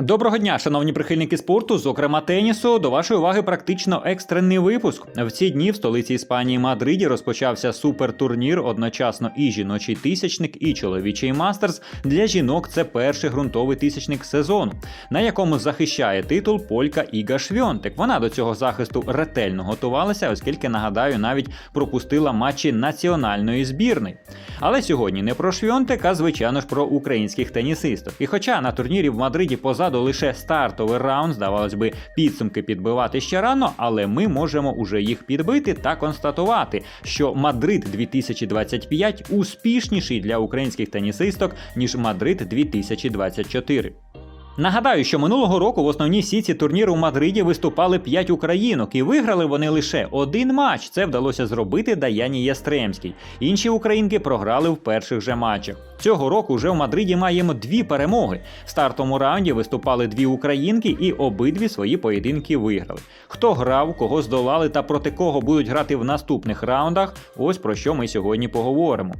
Доброго дня, шановні прихильники спорту, зокрема тенісу. До вашої уваги практично екстрений випуск. В ці дні в столиці Іспанії Мадриді розпочався супертурнір, одночасно і жіночий тисячник, і чоловічий мастерс. Для жінок це перший ґрунтовий тисячник сезону, на якому захищає титул полька Іга Швьонтек. Вона до цього захисту ретельно готувалася, оскільки нагадаю, навіть пропустила матчі національної збірної. Але сьогодні не про Швьонтек, а звичайно ж про українських тенісисток. І хоча на турнірі в Мадриді позаду лише стартовий раунд, здавалось би, підсумки підбивати ще рано, але ми можемо уже їх підбити та констатувати, що Мадрид 2025 успішніший для українських тенісисток ніж Мадрид 2024. Нагадаю, що минулого року в основній сіці турніру у Мадриді виступали 5 українок, і виграли вони лише один матч. Це вдалося зробити Даяні Ястремській. Інші українки програли в перших же матчах. Цього року вже в Мадриді маємо дві перемоги. В стартовому раунді виступали дві українки, і обидві свої поєдинки виграли. Хто грав, кого здолали та проти кого будуть грати в наступних раундах? Ось про що ми сьогодні поговоримо.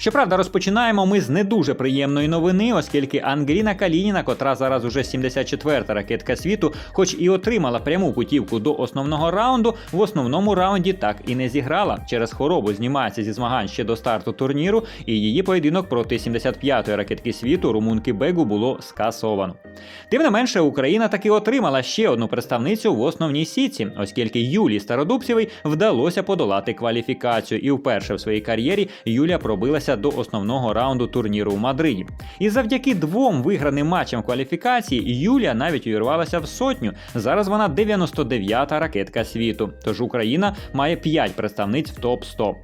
Щоправда, розпочинаємо ми з не дуже приємної новини, оскільки Ангеліна Калініна, котра зараз уже 74-та ракетка світу, хоч і отримала пряму путівку до основного раунду, в основному раунді так і не зіграла. Через хворобу знімається зі змагань ще до старту турніру, і її поєдинок проти 75-ї ракетки світу румунки Бегу було скасовано. Тим не менше, Україна таки отримала ще одну представницю в основній сітці, оскільки Юлії Стародубцевій вдалося подолати кваліфікацію, і вперше в своїй кар'єрі Юлія пробилася до основного раунду турніру у Мадриді. І завдяки двом виграним матчам кваліфікації Юлія навіть увірвалася в сотню. Зараз вона 99-та ракетка світу. Тож Україна має 5 представниць в топ 100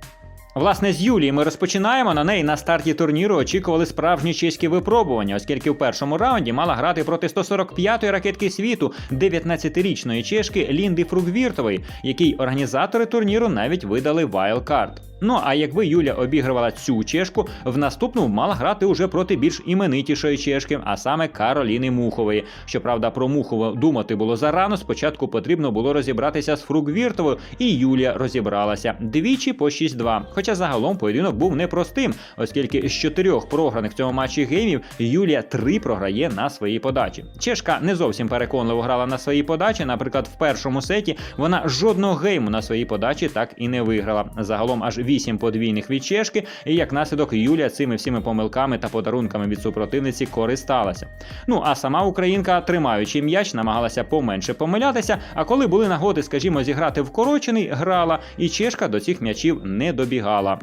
Власне, з Юлії ми розпочинаємо. На неї на старті турніру очікували справжні чеські випробування, оскільки в першому раунді мала грати проти 145-ї ракетки світу 19-річної чешки Лінди Фругвіртової, якій організатори турніру навіть видали вайлдкарт. Ну а якби Юля обігрувала цю чешку, в наступну мала грати уже проти більш іменитішої чешки, а саме Кароліни Мухової. Щоправда, про Мухову думати було зарано. Спочатку потрібно було розібратися з Фругвіртовою, і Юлія розібралася двічі по 6-2. Хоча загалом поєдинок був непростим, оскільки з чотирьох програних в цьому матчі геймів Юлія три програє на своїй подачі. Чешка не зовсім переконливо грала на своїй подачі. Наприклад, в першому сеті вона жодного гейму на своїй подачі так і не виграла. Загалом аж вісім подвійних від чешки, і як наслідок Юлія цими всіми помилками та подарунками від супротивниці користалася. Ну а сама українка, тримаючи м'яч, намагалася поменше помилятися. А коли були нагоди, скажімо, зіграти вкорочений, грала, і чешка до цих м'ячів не добігала.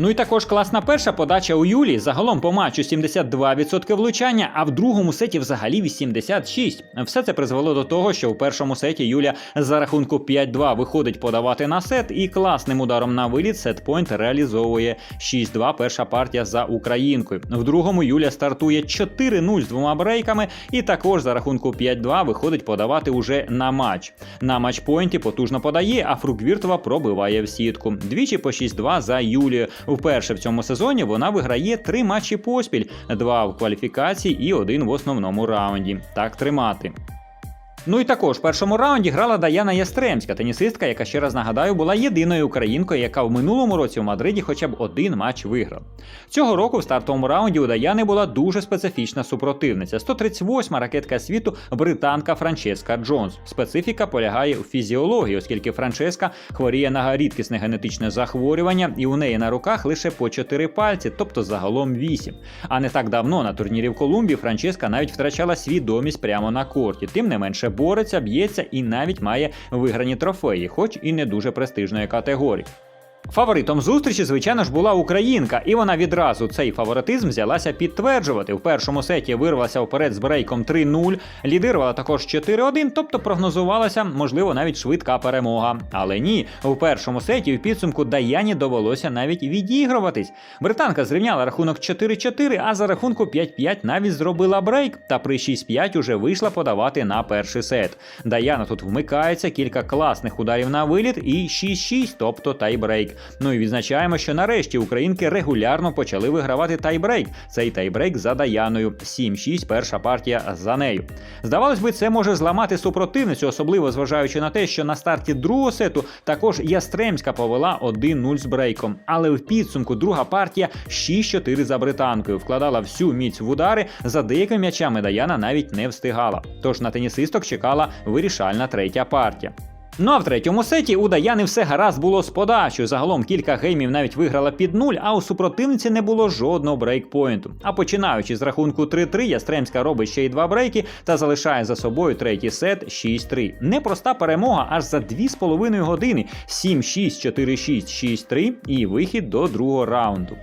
Ну і також класна перша подача у Юлі. Загалом по матчу 72% влучання, а в другому сеті взагалі 86%. Все це призвело до того, що в першому сеті Юля за рахунку 5-2 виходить подавати на сет, і класним ударом на виліт сетпойнт реалізовує 6-2 перша партія за українкою. В другому Юля стартує 4-0 з двома брейками, і також за рахунку 5-2 виходить подавати уже на матч. На матчпойнті потужно подає, а Фругвіртова пробиває в сітку. Двічі по 6-2 за Юлією. Вперше в цьому сезоні вона виграє три матчі поспіль: два в кваліфікації і один в основному раунді. Так тримати. Ну і також в першому раунді грала Даяна Ястремська, тенісистка, яка ще раз нагадаю, була єдиною українкою, яка в минулому році в Мадриді хоча б один матч виграла. Цього року в стартовому раунді у Даяни була дуже специфічна супротивниця. 138-ма ракетка світу британка Франческа Джонс. Специфіка полягає у фізіології, оскільки Франческа хворіє на рідкісне генетичне захворювання, і у неї на руках лише по 4 пальці, тобто загалом 8. А не так давно на турнірі в Колумбії Франческа навіть втрачала свідомість прямо на корті. Тим не менше бореться, б'ється і навіть має виграні трофеї, хоч і не дуже престижної категорії. Фаворитом зустрічі, звичайно ж, була українка, і вона відразу цей фаворитизм взялася підтверджувати. В першому сеті вирвалася вперед з брейком 3-0, лідирувала також 4-1, тобто прогнозувалася, можливо, навіть швидка перемога. Але ні, в першому сеті в підсумку Даяні довелося навіть відігруватись. Британка зрівняла рахунок 4-4, а за рахунку 5-5 навіть зробила брейк, та при 6-5 уже вийшла подавати на перший сет. Даяна тут вмикається, кілька класних ударів на виліт і 6-6, тобто тайбрейк. Ну і відзначаємо, що нарешті українки регулярно почали вигравати тайбрейк. Цей тайбрейк за Даяною 7-6, перша партія за нею. Здавалось би, це може зламати супротивницю, особливо зважаючи на те, що на старті другого сету також Ястремська повела 1-0 з брейком. Але в підсумку друга партія 6-4 за британкою вкладала всю міць в удари. За деякими м'ячами Даяна навіть не встигала. Тож на тенісисток чекала вирішальна третя партія. Ну а в третьому сеті у Даяни все гаразд було з подачою. Загалом кілька геймів навіть виграла під нуль, а у супротивниці не було жодного брейкпойнту. А починаючи з рахунку 3-3, Ястремська робить ще й два брейки та залишає за собою третій сет 6-3. Непроста перемога аж за 2,5 години 7-6, 4-6, 6-3 і вихід до другого раунду.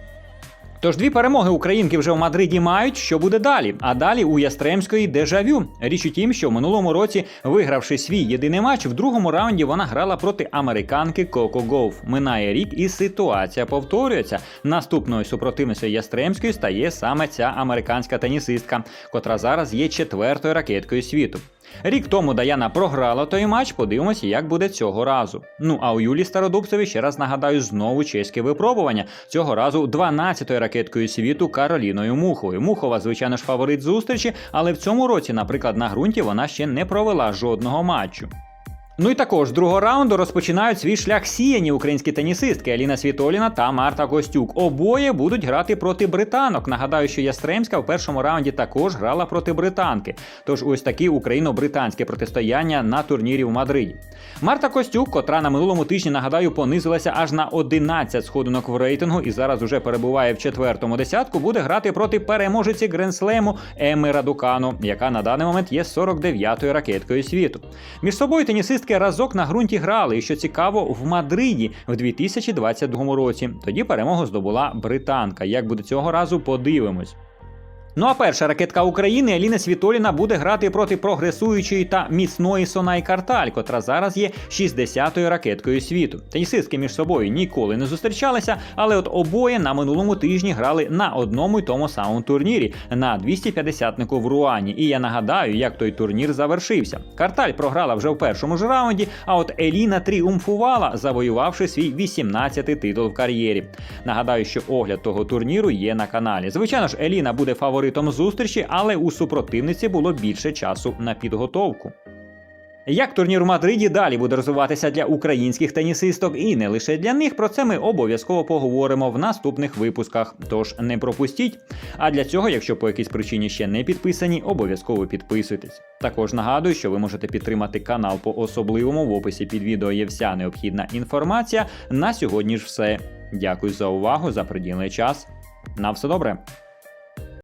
Тож дві перемоги українки вже в Мадриді мають. Що буде далі? А далі у Ястремської дежавю. Річ у тім, що в минулому році, вигравши свій єдиний матч, в другому раунді вона грала проти американки Коко Гоуф. Минає рік, і ситуація повторюється. Наступною супротивницею Ястремської стає саме ця американська тенісистка, котра зараз є четвертою ракеткою світу. Рік тому Даяна програла той матч. Подивимося, як буде цього разу. Ну а у Юлі Стародубцеві ще раз нагадаю знову чеське випробування. Цього разу 12-ю ракеткою світу Кароліною Муховою. Мухова, звичайно ж, фаворит зустрічі, але в цьому році, наприклад, на ґрунті вона ще не провела жодного матчу. Ну і також з другого раунду розпочинають свій шлях сіяні українські тенісистки Аліна Світоліна та Марта Костюк. Обоє будуть грати проти британок. Нагадаю, що Ястремська в першому раунді також грала проти британки. Тож ось такі україно-британське протистояння на турнірі в Мадриді. Марта Костюк, котра на минулому тижні нагадаю, понизилася аж на 11 сходинок в рейтингу і зараз уже перебуває в четвертому десятку, буде грати проти переможиці Гренслему Еми Радукану, яка на даний момент є 49-ю ракеткою світу. Між собою тенісистки разок на ґрунті грали, і що цікаво, в Мадриді в 2022 році. Тоді перемогу здобула британка. Як буде цього разу, подивимось. Ну а перша ракетка України Аліна Світоліна буде грати проти прогресуючої та міцної Сонай Карталь, котра зараз є 60-ю ракеткою світу. Тенісистки між собою ніколи не зустрічалися, але от обоє на минулому тижні грали на одному й тому самому турнірі на 250-нику в Руані. І я нагадаю, як той турнір завершився. Карталь програла вже в першому ж раунді, а от Еліна тріумфувала, завоювавши свій 18-й титул в кар'єрі. Нагадаю, що огляд того турніру є на каналі. Звичайно ж, Еліна буде фаворитом зустрічі, але у супротивниці було більше часу на підготовку. Як турнір у Мадриді далі буде розвиватися для українських тенісисток і не лише для них, про це ми обов'язково поговоримо в наступних випусках. Тож не пропустіть. А для цього, якщо по якійсь причині ще не підписані, обов'язково підписуйтесь. Також нагадую, що ви можете підтримати канал по особливому. В описі під відео є вся необхідна інформація. На сьогодні ж все. Дякую за увагу, за приділений час. На все добре.